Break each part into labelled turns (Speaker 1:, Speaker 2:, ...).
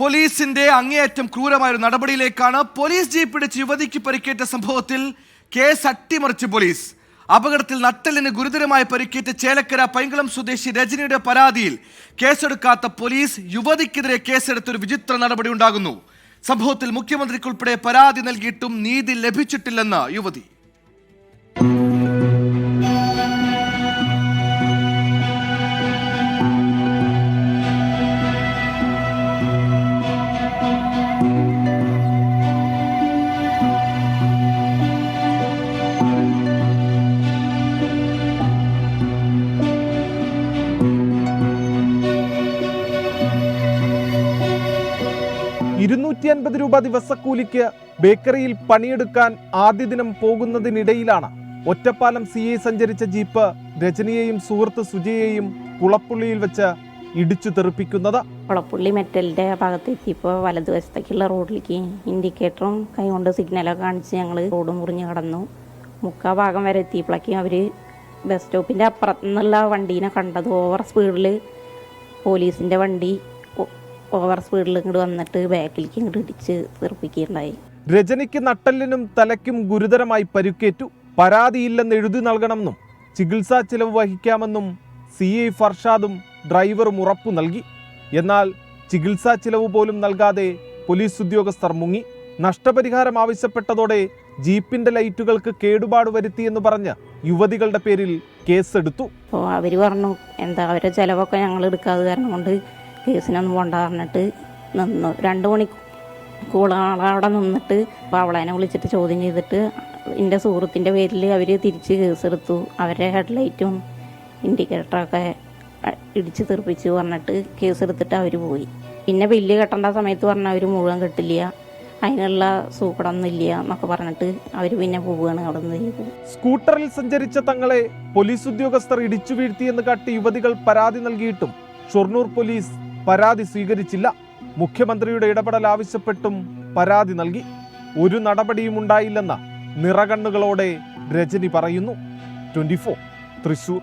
Speaker 1: പോലീസിന്റെ അങ്ങേയറ്റം ക്രൂരമായ ഒരു നടപടിയിലേക്കാണ് പോലീസ് ജീപ്പ് പിടിച്ച് യുവതിക്ക് പരിക്കേറ്റ സംഭവത്തിൽ കേസ് അട്ടിമറിച്ച് പോലീസ്. അപകടത്തിൽ നട്ടലിന് ഗുരുതരമായി പരിക്കേറ്റ ചേലക്കര പൈങ്കുളം സ്വദേശി രജനിയുടെ പരാതിയിൽ കേസെടുക്കാത്ത പോലീസ് യുവതിക്കെതിരെ കേസെടുത്തൊരു വിചിത്ര നടപടി ഉണ്ടാകുന്നു. സംഭവത്തിൽ മുഖ്യമന്ത്രിക്കുൾപ്പെടെ പരാതി നൽകിയിട്ടും നീതി ലഭിച്ചിട്ടില്ലെന്ന് യുവതി.
Speaker 2: ഇരുന്നൂറ്റി അൻപത് രൂപ ദിവസക്കൂലിക്ക് ബേക്കറിയിൽ പണിയെടുക്കാൻ ആദ്യ ദിനം പോകുന്നതിനിടയിലാണ് ഒറ്റപ്പാലം സി ഐ സഞ്ചരിച്ച ജീപ്പ് രജനിയെയും സുഹൃത്ത് സുജയെയും കുളപ്പുള്ളിയിൽ വെച്ച് ഇടിച്ചു തെറിപ്പിക്കുന്നത്.
Speaker 3: കുളപ്പുള്ളി മെറ്റലിന്റെ ഭാഗത്ത് എത്തിയപ്പോ വലതുവശത്തേക്കുള്ള റോഡിലേക്ക് ഇൻഡിക്കേറ്ററും കൈകൊണ്ട് സിഗ്നലൊക്കെ കാണിച്ച് ഞങ്ങൾ റോഡ് മുറിഞ്ഞ് കടന്നു. മുക്കാ ഭാഗം വരെ എത്തിയപ്പോഴേക്കും അവർ ബസ് സ്റ്റോപ്പിന്റെ അപ്പുറത്തുനിന്നുള്ള വണ്ടീനെ കണ്ടത്. ഓവർ സ്പീഡിൽ പോലീസിന്റെ വണ്ടി ഓവർ സ്പീഡിൽ ഇങ്ങോട്ട് വന്നിട്ട് ബാക്കിലേക്ക് ഇങ്ങോട്ട് ഇടിച്ച് തെറിപ്പിക്കുകയുണ്ടായി.
Speaker 2: രജനിക്ക് നട്ടലിനും തലയ്ക്കും ഗുരുതരമായി പരുക്കേറ്റു. പരാതിയില്ലെന്ന് എഴുതി നൽകണമെന്നും ചികിത്സാ ചിലവ് വഹിക്കാമെന്നും സി ഐ ഫർഷാദും ഡ്രൈവറും ഉറപ്പു നൽകി. എന്നാൽ ചികിത്സാ ചിലവ് പോലും നൽകാതെ പോലീസ് ഉദ്യോഗസ്ഥർ മുങ്ങി. നഷ്ടപരിഹാരം ആവശ്യപ്പെട്ടതോടെ ജീപ്പിന്റെ ലൈറ്റുകൾക്ക് കേടുപാട് വരുത്തിയെന്ന് പറഞ്ഞ് യുവതികളുടെ പേരിൽ കേസെടുത്തു.
Speaker 3: അപ്പോൾ അവർ പറഞ്ഞു എന്താ അവരെ ചിലവൊക്കെ ഞങ്ങൾ എടുക്കാതെ കാരണം കൊണ്ട് കേസിനൊന്നും പോണ്ട പറഞ്ഞിട്ട് നിന്നു. രണ്ട് മണി അവിടെ നിന്നിട്ട് അവളെന്നെ വിളിച്ചിട്ട് ചോദ്യം ചെയ്തിട്ട് എന്റെ സുഹൃത്തിന്റെ പേരിൽ അവർ തിരിച്ച് കേസെടുത്തു. അവരുടെ ഹെഡ്ലൈറ്റും ഇൻഡിക്കേറ്ററൊക്കെ ഇടിച്ച് തെറിപ്പിച്ചു പറഞ്ഞിട്ട് കേസെടുത്തിട്ട് അവർ പോയി. പിന്നെ ബില്ല് കെട്ടേണ്ട സമയത്ത് പറഞ്ഞാൽ അവർ മുഴുവൻ കെട്ടില്ല. അതിനുള്ള സൂക്കടൊന്നും ഇല്ല എന്നൊക്കെ പറഞ്ഞിട്ട് അവർ പിന്നെ പോവുകയാണ് അവിടെ നിന്ന് ചെയ്തത്.
Speaker 2: സ്കൂട്ടറിൽ സഞ്ചരിച്ച തങ്ങളെ പോലീസ് ഉദ്യോഗസ്ഥർ ഇടിച്ചു വീഴ്ത്തിയെന്ന് കാട്ടി യുവതികൾ പരാതി നൽകിയിട്ടും ഷൊർണൂർ പോലീസ് പരാതി സ്വീകരിച്ചില്ല. മുഖ്യമന്ത്രിയുടെ ഇടപെടൽ ആവശ്യപ്പെട്ടും പരാതി നൽകി. ഒരു നടപടിയും ഉണ്ടായില്ലെന്ന നിറകണ്ണുകളോടെ രജനി പറയുന്നു. ട്വന്റി ഫോർ തൃശൂർ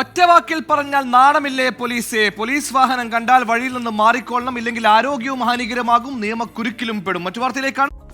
Speaker 1: ഒറ്റവാക്കിൽ പറഞ്ഞാൽ നാണമില്ലേ പോലീസെ? പോലീസ് വാഹനം കണ്ടാൽ വഴിയിൽ നിന്ന് മാറിക്കൊള്ളണം. ഇല്ലെങ്കിൽ ആരോഗ്യവും ഹാനികരമാകും. നിയമക്കുരുക്കിലും പെടും. മറ്റു വാർത്തയിലേക്കാണ്